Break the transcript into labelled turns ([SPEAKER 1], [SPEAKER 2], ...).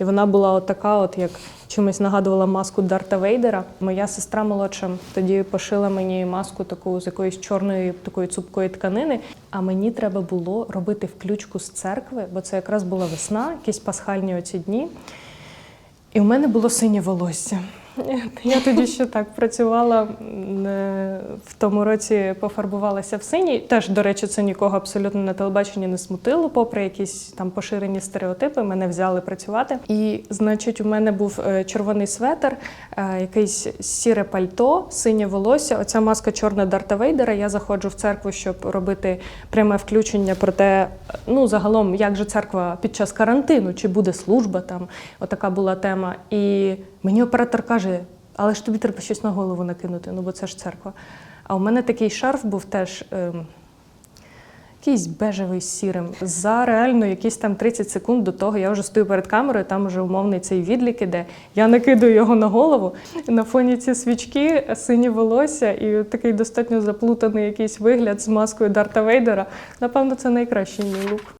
[SPEAKER 1] І вона була от така, от як чимось нагадувала маску Дарта Вейдера. Моя сестра молодша тоді пошила мені маску таку з якоїсь чорної такої цупкої тканини. А мені треба було робити включку з церкви, бо це якраз була весна, якісь пасхальні оці дні. І в мене було синє волосся. Я тоді ще так працювала е, в тому році, пофарбувалася в синій. Теж, до речі, це нікого абсолютно на телебаченні не смутило, попри якісь там поширені стереотипи. Мене взяли працювати. І, значить, у мене був е, червоний светр, е, якийсь сіре пальто, синє волосся. Оця маска чорна Дарта Вейдера. Я заходжу в церкву, щоб робити пряме включення про те, ну загалом, як же церква під час карантину, чи буде служба там. Отака була тема. І мені оператор каже: але ж тобі треба щось на голову накинути, ну бо це ж церква. А у мене такий шарф був теж. Ем, Якийсь бежевий сірим. За реально якісь там 30 секунд до того я вже стою перед камерою, там вже умовний цей відлік іде. Я накидаю його на голову. На фоні ці свічки, сині волосся і такий достатньо заплутаний якийсь вигляд з маскою Дарта Вейдера. Напевно, це найкращий мій лук.